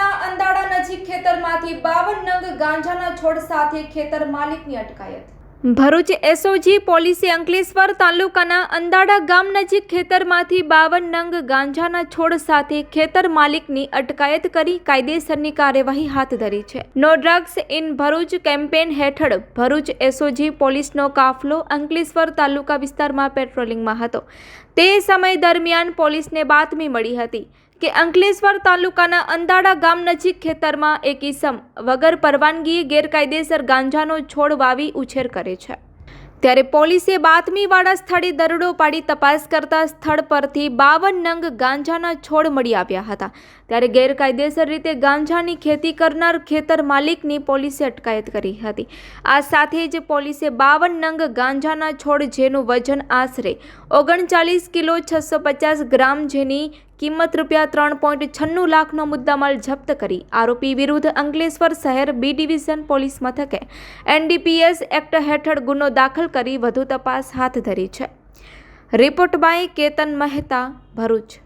જિલ્લાના અંદાડા નજીક ખેતરમાંથી બાવન નંગ ગાંજાના છોડ સાથે ખેતર માલિકની અટકાયત. ભરૂચ એસઓજી પોલીસે અંકલેશ્વર તાલુકાના અંદાડા ગામ નજીક ખેતરમાંથી બાવન નંગ ગાંજાના છોડ સાથે ખેતર માલિકની અટકાયત કરી કાયદેસરની કાર્યવાહી હાથ ધરી છે. No drugs in Bharuch campaign હેઠળ ભરૂચ એસઓજી પોલીસનો કાફલો અંકલેશ્વર તાલુકા વિસ્તારમાં પેટ્રોલિંગમાં હતો. તે સમય દરમિયાન પોલીસને બાતમી મળી હતી. કે અંકલેશ્વર તાલુકાના અંદાડા ગામ નજીક ખેતરમાં એક ઈસમ વગર પરવાનગીએ ગેરકાયદેસર ગાંજાનો છોડ વાવી ઉછેર કરે છે. ત્યારે પોલીસે બાતમીવાળા સ્થળે દરોડો પાડી તપાસ કરતા સ્થળ પરથી બાવન નંગ ગાંજાના છોડ મળી આવ્યા હતા. ત્યારે ગેરકાયદેસર રીતે ગાંજાની ખેતી કરનાર ખેતર માલિકની પોલીસે અટકાયત કરી હતી. આ સાથે જ પોલીસે બાવન નંગ ગાંજાના છોડ જેનું વજન આશરે ઓગણચાલીસ કિલો છસો પચાસ ગ્રામ જેની કિંમત રૂપિયા ત્રણ પોઈન્ટ છન્નું લાખનો મુદ્દામાલ જપ્ત કરી. આરોપી વિરુદ્ધ અંકલેશ્વર શહેર બી ડિવિઝન પોલીસ મથકે એનડીપીએસ એક્ટ હેઠળ ગુનો દાખલ કરી વધુ તપાસ હાથ ધરી છે. Report by Ketan Mehta, Bharuch.